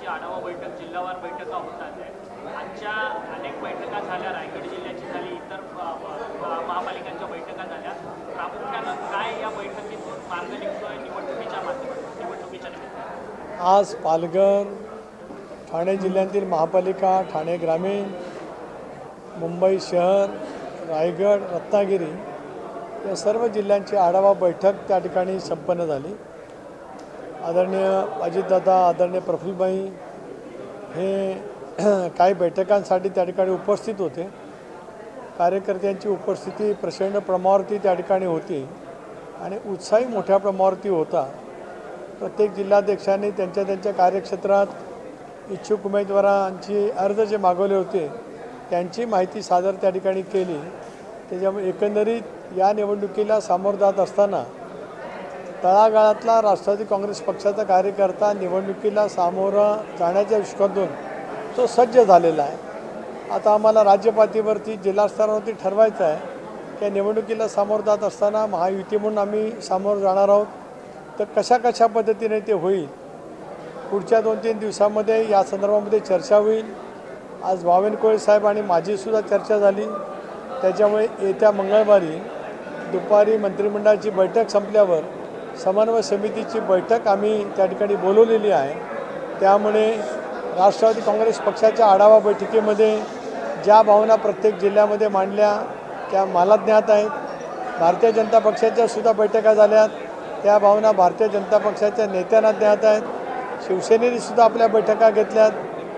जिल्ह्याची आढावा बैठक जिल्हावार बैठका होतात. आहे आजच्या अनेक बैठका झाल्या रायगड जिल्ह्याची झाली इतर महापालिकांच्या बैठका झाल्या. प्रामुख्यानं काय या बैठकीतून मार्ग निघतोय निवडणुकीच्या माध्यमातून निवडणुकीच्या निमित्तानं? आज पालघर ठाणे जिल्ह्यातील महापालिका ठाणे ग्रामीण मुंबई शहर रायगड रत्नागिरी या सर्व जिल्ह्यांची आढावा बैठक त्या ठिकाणी संपन्न झाली. आदरणीय अजितदादा आदरणीय प्रफुल्लबाई हे काही बैठकांसाठी त्या ठिकाणी उपस्थित होते. कार्यकर्त्यांची उपस्थिती प्रचंड प्रमाणावरती त्या ठिकाणी होती आणि उत्साही मोठ्या प्रमाणावरती होता. प्रत्येक जिल्हाध्यक्षांनी त्यांच्या त्यांच्या कार्यक्षेत्रात इच्छुक उमेदवारांची अर्ज जे मागवले होते त्यांची माहिती सादर त्या ठिकाणी केली. त्याच्यामुळे एकंदरीत या निवडणुकीला सामोरं जात असताना तळागाळातला राष्ट्रवादी काँग्रेस पक्षाचा कार्यकर्ता निवडणुकीला सामोरं जाण्याच्या दृष्टिकोनातून तो सज्ज झालेला आहे. आता आम्हाला राज्यपातळीवरती जिल्हास्तरावरती ठरवायचं आहे की निवडणुकीला सामोरं जात असताना महायुती म्हणून आम्ही सामोरं जाणार आहोत. तर कशा कशा पद्धतीने ते होईल? पुढच्या दोन तीन दिवसामध्ये या संदर्भामध्ये चर्चा होईल. आज बावनकुळे साहेब आणि माझीसुद्धा चर्चा झाली. त्याच्यामुळे येत्या मंगळवारी दुपारी मंत्रिमंडळाची बैठक संपल्यावर समन्वय समितीची बैठक आम्ही त्या ठिकाणी बोलवलेली आहे. त्यामुळे राष्ट्रवादी काँग्रेस पक्षाच्या आढावा बैठकीमध्ये ज्या भावना प्रत्येक जिल्ह्यामध्ये मांडल्या त्या मला ज्ञात आहेत. भारतीय जनता पक्षाच्या सुद्धा बैठका झाल्यात त्या भावना भारतीय जनता पक्षाच्या नेत्यांना ज्ञात आहेत. शिवसेनेने सुद्धा आपल्या बैठका घेतल्यात.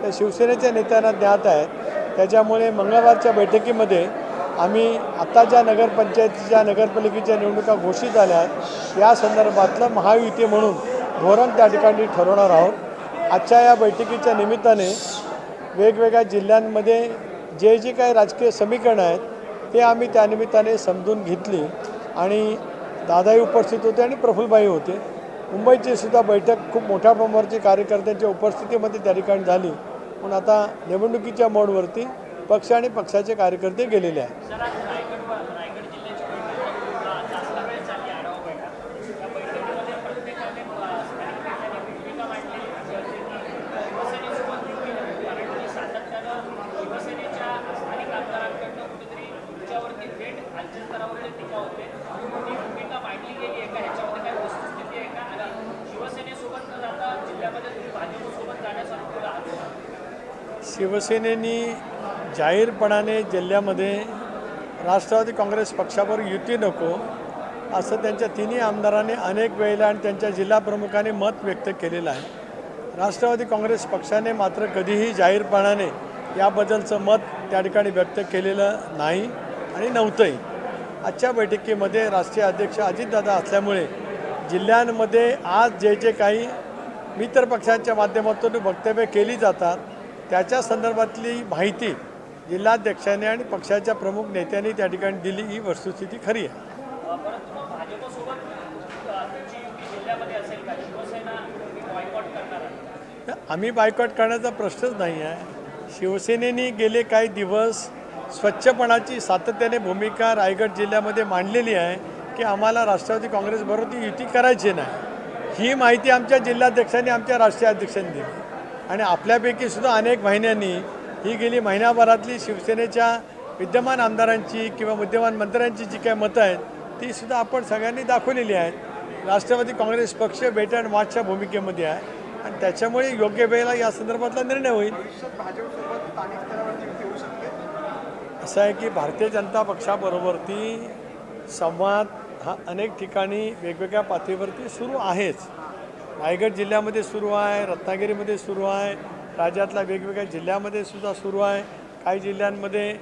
त्या शिवसेनेच्या नेत्यांना ज्ञात आहेत. त्याच्यामुळे मंगळवारच्या बैठकीमध्ये आम्ही आता ज्या नगरपंचायतीच्या नगरपालिकेच्या निवडणुका घोषित झाल्या आहेत या संदर्भातलं महायुती म्हणून धोरण त्या ठिकाणी ठरवणार आहोत. आजच्या या बैठकीच्या निमित्ताने वेगवेगळ्या जिल्ह्यांमध्ये जे जे काही राजकीय समीकरणं आहेत ते आम्ही त्यानिमित्ताने समजून घेतली. आणि दादाही उपस्थित होते आणि प्रफुल्लबाई होते. मुंबईची सुद्धा बैठक खूप मोठ्या प्रमाणावरची कार्यकर्त्यांच्या उपस्थितीमध्ये त्या ठिकाणी झाली. पण आता निवडणुकीच्या मोडवरती पक्ष आणि पक्षाचे कार्यकर्ते गेलेले आहेत? शिवसेनेनी जाहीरपणाने जिल्ह्यामध्ये राष्ट्रवादी काँग्रेस पक्षावर युती नको असं त्यांच्या तिन्ही आमदारांनी अनेक वेळेला आणि त्यांच्या जिल्हाप्रमुखांनी मत व्यक्त केलेलं आहे. राष्ट्रवादी काँग्रेस पक्षाने मात्र कधीही जाहीरपणाने याबद्दलचं मत त्या ठिकाणी व्यक्त केलेलं नाही आणि नव्हतंही. आजच्या बैठकीमध्ये राष्ट्रीय अध्यक्ष अजितदादा असल्यामुळे जिल्ह्यांमध्ये आज जे जे काही मित्र पक्षांच्या माध्यमातून वक्तव्य केली जातात त्याच्या संदर्भातली माहिती जिल्हाध्यक्षांनी आणि पक्षाच्या प्रमुख नेत्यांनी त्या ठिकाणी दिली ही वस्तुस्थिती खरी आहे. आहे आम्ही बायकॉट करण्याचा प्रश्नच नाही आहे. शिवसेनेने गेले काही दिवस स्वच्छपणाची सातत्याने भूमिका रायगड जिल्ह्यामध्ये मांडलेली आहे की आम्हाला राष्ट्रवादी काँग्रेसबरोबर ती युती करायची नाही. ही माहिती आमच्या जिल्हाध्यक्षांनी आमच्या राष्ट्रीय अध्यक्षांनी दिली. आणि आपल्यापैकी सुद्धा अनेक महिन्यांनी ही गेली महिन्याभरातली शिवसेनेच्या विद्यमान आमदारांची किंवा विद्यमान मंत्र्यांची जी काही मतं आहेत ती सुद्धा आपण सगळ्यांनी दाखवलेली आहेत. राष्ट्रवादी काँग्रेस पक्ष वेट अँड वॉचच्या भूमिकेमध्ये आहे. आणि त्याच्यामुळे योग्य वेळेला या संदर्भातला निर्णय होईल. असं आहे की भारतीय जनता पक्षाबरोबरती संवाद हा अनेक ठिकाणी वेगवेगळ्या पातळीवरती सुरू आहेच. रायगड जिल्ह्यामध्ये सुरू आहे रत्नागिरीमध्ये सुरू आहे राज्यातल्या वेगवेगळ्या जिल्ह्यामध्ये सुद्धा सुरू आहे. काही जिल्ह्यांमध्ये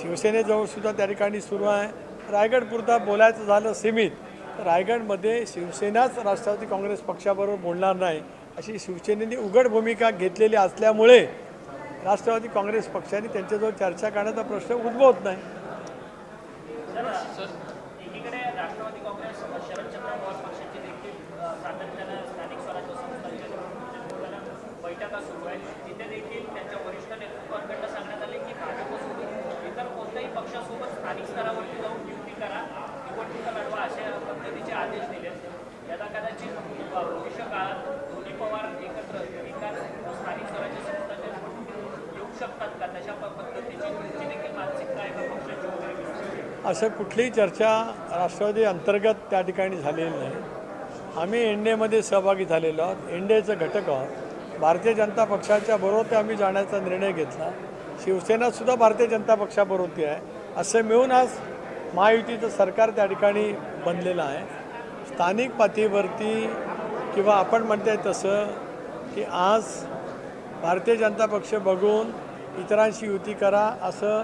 शिवसेनेजवळ सुद्धा त्या ठिकाणी सुरू आहे. रायगडपुरता बोलायचं झालं सीमित. तर रायगडमध्ये शिवसेनाच राष्ट्रवादी काँग्रेस पक्षाबरोबर बोलणार नाही. अशी शिवसेनेने उघड भूमिका घेतलेली असल्यामुळे राष्ट्रवादी काँग्रेस पक्षाने त्यांच्याजवळ चर्चा करण्याचा प्रश्न उद्भवत नाही सर एकीकडे राष्ट्रवादी काँग्रेस शरदचंद्र पवार पक्षाचे देखील अ, सातत्यानं स्थानिक स्वराज्य संस्थांच्या निवडणुकीच्या बैठका सुरू आहेत तिथे देखील त्यांच्या वरिष्ठ नेतृत्वाकडनं सांगण्यात आले की भाजपसोबत इतर कोणत्याही पक्षासोबत स्थानिक स्तरावरती जाऊन नियुक्ती करा. निवडणुका लढवा अशा पद्धतीचे आदेश दिले याला कदाचित भविष्य काळात दोन्ही पवार एकत्र एकाच स्थानिक स्वराज्य संस्थांच्या निवडणुकीत येऊ शकतात का? तशा पद्धतीची तुमची देखील मानसिकता आहे का पक्षाची वगैरे असं कुठलीही चर्चा राष्ट्रवादी अंतर्गत त्या ठिकाणी झालेली नाही. आम्ही एन डी एमध्ये सहभागी झालेलो आहोत. एन डी एचं घटक आहोत. भारतीय जनता पक्षाच्या बरोबर ते आम्ही जाण्याचा निर्णय घेतला. शिवसेनासुद्धा भारतीय जनता पक्षाबरोबर आहे. असं मिळून आज महायुतीचं सरकार त्या ठिकाणी बनलेलं आहे. स्थानिक पातळीवरती किंवा आपण म्हणताय तसं की आज भारतीय जनता पक्ष बघून इतरांशी युती करा असं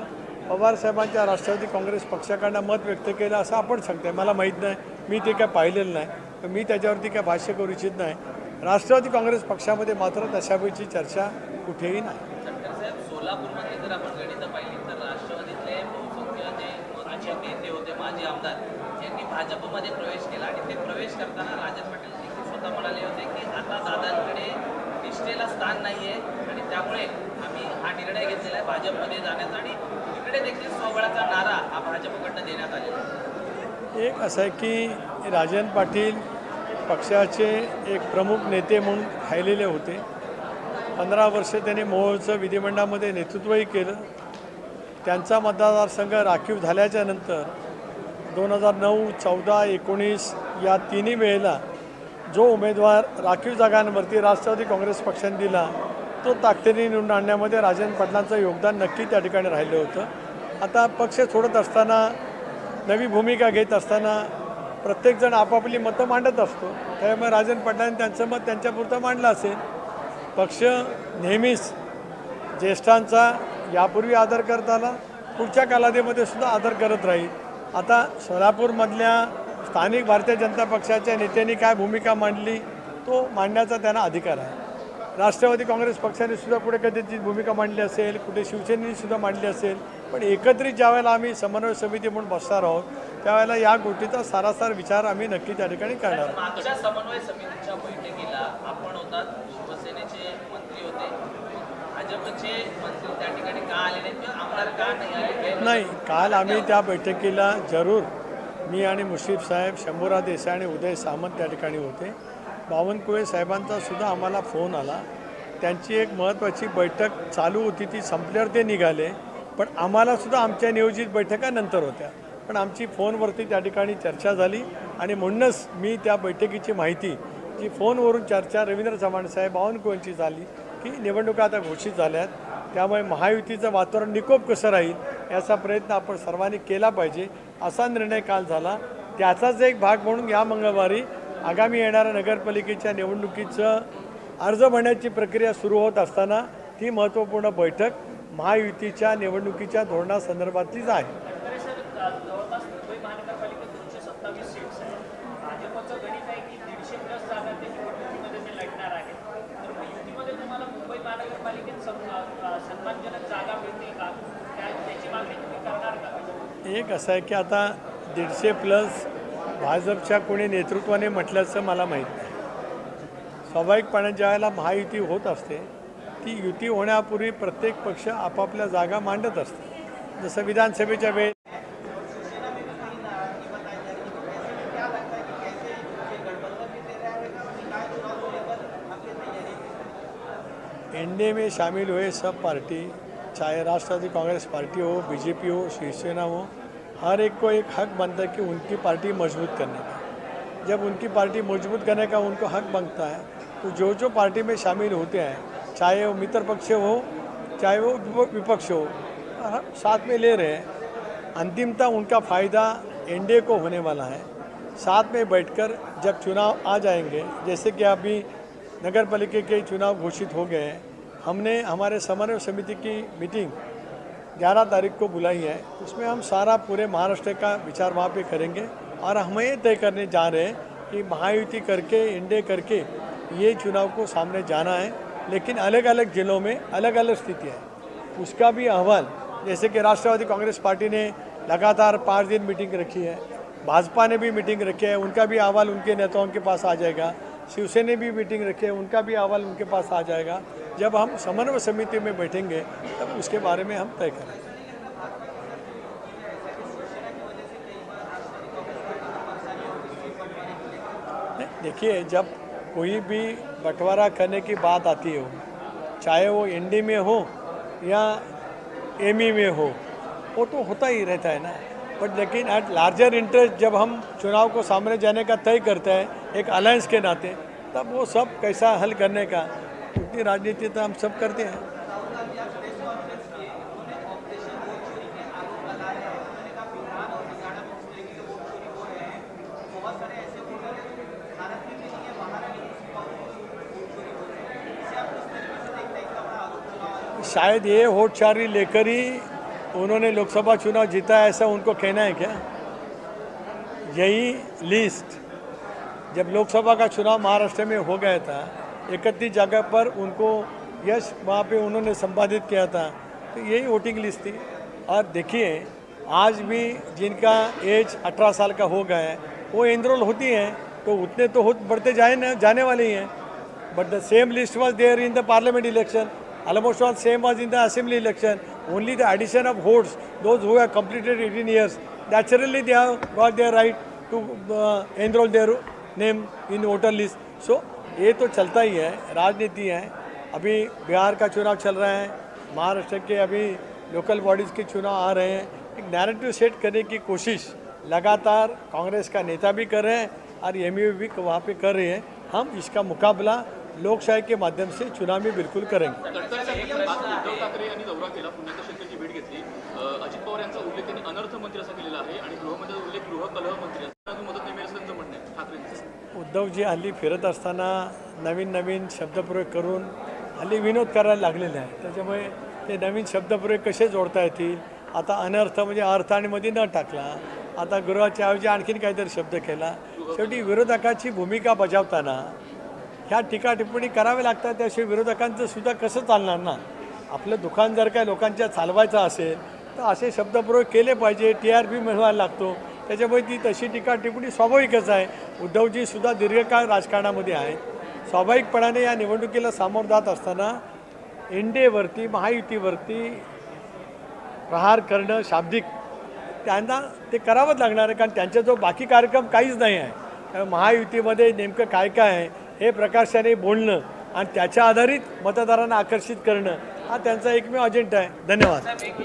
पवारसाहेबांच्या राष्ट्रवादी काँग्रेस पक्षाकडनं मत व्यक्त केलं असं आपण सांगताय. मला माहीत नाही. मी ते काय पाहिलेलं नाही. तर मी त्याच्यावरती काय भाष्य करू इच्छित नाही. राष्ट्रवादी काँग्रेस पक्षामध्ये मात्र तशापैकी चर्चा कुठेही नाही शंकर साहेब सोलापूरमध्ये जर आपण गणितं पाहिली तर राष्ट्रवादीतले बहुसंख्य जे माजी नेते होते माजी आमदार यांनी भाजपमध्ये प्रवेश केला आणि ते प्रवेश करताना राजन पाटील स्वतः म्हणाले होते की आता दादांकडे निष्ठेला स्थान नाही आहे आणि त्यामुळे आम्ही हा निर्णय घेतलेला आहे भाजपमध्ये जाण्याचा आणि तिकडे देखील स्वबळाचा नारा हा भाजपकडनं देण्यात आलेला एक असं आहे की राजन पाटील पक्षाचे एक प्रमुख नेते म्हणून राहिलेले होते. पंधरा वर्ष त्यांनी मोहोळचं विधिमंडळामध्ये नेतृत्वही केलं. त्यांचा मतदारसंघ राखीव झाल्याच्यानंतर दोन हजार नऊ चौदा एकोणीस या तिन्ही वेळेला जो उमेदवार राखीव जागांवरती राष्ट्रवादी काँग्रेस पक्षाने दिला तो ताकदीने निवडून आणण्यामध्ये राजेंद्र पाटलांचं योगदान नक्की त्या ठिकाणी राहिलं होतं. आता पक्ष सोडत असताना नवी भूमिका घेत असताना प्रत्येकजण आपापली मतं मांडत असतो. त्यामुळे राजेंद्र पाटलांनी त्यांचं मत त्यांच्यापुरतं मांडलं असेल. पक्ष नेहमीच ज्येष्ठांचा यापूर्वी आदर करत आला पुढच्या कालावधीमध्ये सुद्धा आदर करत राहील. आता सोलापूरमधल्या स्थानिक भारतीय जनता पक्षाच्या नेत्यांनी काय भूमिका मांडली तो मांडण्याचा त्यांना अधिकार आहे. राष्ट्रवादी काँग्रेस पक्षाने सुद्धा कुठे कधीची भूमिका मांडली असेल कुठे शिवसेनेने सुद्धा मांडली असेल पण एकत्रित ज्यावेळेला आम्ही समन्वय समिती म्हणून बसणार आहोत त्यावेळेला या गोष्टीचा सारासार विचार आम्ही नक्की त्या ठिकाणी करणार आहोत. नाही आले? नाही काल आम्ही त्या बैठकीला जरूर मी आणि मुश्रीफ साहेब शंभुरा देसाई आणि उदय सामंत त्या ठिकाणी होते. बावनकुळे साहेबांचा सुद्धा आम्हाला फोन आला. त्यांची एक महत्त्वाची बैठक चालू होती ती संपल्यावर ते निघाले. पण आम्हाला सुद्धा आमच्या नियोजित बैठका नंतर होत्या. पण आमची फोनवरती त्या ठिकाणी चर्चा झाली आणि म्हणूनच मी त्या बैठकीची माहिती जी फोनवरून चर्चा रवींद्र चव्हाण साहेब बावनकुळेंची झाली की निवडणुका आता घोषित झाल्यात. त्यामुळे महायुतीचं वातावरण निकोप कसं राहील याचा प्रयत्न आपण सर्वांनी केला पाहिजे असा निर्णय काल झाला. त्याचाच एक भाग म्हणून या मंगळवारी आगामी येणाऱ्या नगरपालिकेच्या निवडणुकीचं अर्ज भरण्याची प्रक्रिया सुरू होत असताना ती महत्त्वपूर्ण बैठक महायुतीच्या निवडणुकीच्या धोरणासंदर्भातलीच आहे तरी सर अ, जवळपास मुंबई महानगरपालिकेत दोनशे सत्तावीस सीट्स आहेत भाजपचं गणित आहे की दीडशे प्लस जागा ते निवडणुकीमध्ये ते लढणार आहेत तर मग युतीमध्ये तुम्हाला मुंबई महानगरपालिकेत सम- अ, अ, सन्मानजनक जागा मिळते का त्या त्याची मागणी तुम्ही करणार का एक असं आहे की आता दीडशे प्लस भाजपच्या कोणी नेतृत्वाने म्हटल्याचं मला माहीत नाही. स्वाभाविकपणे ज्या वेळेला महायुती होत असते ती युती होण्यापूर्वी प्रत्येक पक्ष आपापल्या जागा मांडत असते. जसं विधानसभेच्या वेळेस एन डी ए में शामिल हुए सब पार्टी, चाहे राष्ट्रवादी कांग्रेस पार्टी हो, बीजेपी हो, शिवसेना हो, हर एक को एक हक बनता है कि उनकी पार्टी मज़बूत करने का। जब उनकी पार्टी मज़बूत करने का उनको हक बनता है तो जो जो पार्टी में शामिल होते हैं, चाहे वो मित्र पक्ष हो, चाहे वो विपक्ष हो साथ में ले रहे हैं। अंतिमता उनका फ़ायदा एनडीए को होने वाला है। साथ में बैठकर जब चुनाव आ जाएँगे, जैसे कि अभी नगर पालिका के चुनाव घोषित हो गए हैं हमने हमारे समन्वय समिति की मीटिंग 11 तारीख को बुलाई है। उसमें हम सारा पूरे महाराष्ट्र का विचार वहाँ पे करेंगे और हम ये तय करने जा रहे हैं कि महायुति करके इंडे करके ये चुनाव को सामने जाना है। लेकिन अलग अलग जिलों में अलग अलग स्थितियाँ हैं। उसका भी अहवाल, जैसे कि राष्ट्रवादी कांग्रेस पार्टी ने लगातार पाँच दिन मीटिंग रखी है। भाजपा ने भी मीटिंग रखी है, उनका भी अहवाल उनके नेताओं के पास आ जाएगा। शिवसेना ने भी मीटिंग रखी है, उनका भी अहवाल उनके पास आ जाएगा। जब हम समन्वय समिति में बैठेंगे, तब उसके बारे में हम तय करेंगे। देखिए, जब कोई भी बंटवारा करने की बात आती हो, चाहे वो एनडी में हो या एम में हो, वो तो होता ही रहता है ना। बट लेकिन एट लार्जर इंटरेस्ट जब हम चुनाव को सामने जाने का तय करते हैं, एक अलायंस के नाते, तब वो सब कैसा हल करने का उतनी राजनीति तो हम सब करते हैं। शायद ये होटचारी लेकर ही उन्होंने लोकसभा चुनाव जीता ऐसा उनको कहना है क्या? यही लिस्ट जब लोकसभा का चुनाव महाराष्ट्र में हो गया था इकतीस जगह पर उनको यश वहाँ पे उन्होंने संपादित किया था। तो यही वोटिंग लिस्ट थी। और देखिए, आज भी जिनका एज 18 साल का हो गया है, वो इनरोल होती हैं तो उतने तो हो, बढ़ते जाए ना, जाने वाले ही हैं। But the same list was there in the parliament election almost all same was in the assembly election only the addition of votes those who completed eighteen years naturally they have got their right to enrol their name in voter list so ये तो चलता ही है राजनीति है। अभी बिहार का चुनाव चल रहा है महाराष्ट्र के अभी लोकल बॉडीज़ के चुनाव आ रहे हैं। एक नैरेटिव सेट करने की कोशिश लगातार कांग्रेस का नेता भी कर रहे हैं और एम भी वहाँ पे कर रहे हैं। हम इसका मुकाबला लोकशाही के माध्यम से चुनाव में बिल्कुल करेंगे। अजित पवार यांचा उल्लेख त्यांनी अनर्थ मंत्री असा केलेला आहे आणि गृहमंत्र्याचा उल्लेख गृह कलह मंत्री असा अजून मदत नाही मिळेल असं त्यांचं म्हणणं आहे ठाकरेंचं उद्धवजी हल्ली फिरत असताना नवीन नवीन शब्दप्रयोग करून हल्ली विनोद करायला लागलेले आहे त्याच्यामुळे ते नवीन शब्दप्रयोग कसे जोडता येतील? आता अनर्थ म्हणजे अर्थ आणि मध्ये न टाकला. आता गृहाच्या ऐवजी आणखीन काहीतरी शब्द केला. शेवटी विरोधकाची भूमिका बजावताना ह्या टीका टिप्पणी कराव्या लागतात त्याशिवाय विरोधकांचं सुद्धा कसं चालणार ना? आपलं दुकान जर काय लोकांच्या चालवायचं असेल तर असे शब्दप्रयोग केले पाहिजे. टी आर पी मिळवायला लागतो. त्याच्यामुळे ती तशी टीका टिप्पणी स्वाभाविकच आहे. उद्धवजी सुद्धा दीर्घकाळ राजकारणामध्ये आहेत स्वाभाविकपणाने या निवडणुकीला सामोर जात असताना एनडीएवरती महायुतीवरती प्रहार करणं शाब्दिक. त्यांना ते करावंच लागणार आहे कारण त्यांचा जो बाकी कार्यक्रम काहीच नाही आहे. महायुतीमध्ये नेमकं काय काय आहे हे प्रकाशाने बोलणं आणि त्याच्या आधारित मतदारांना आकर्षित करणं हा त्यांचा एकमेव अजेंडा आहे. धन्यवाद.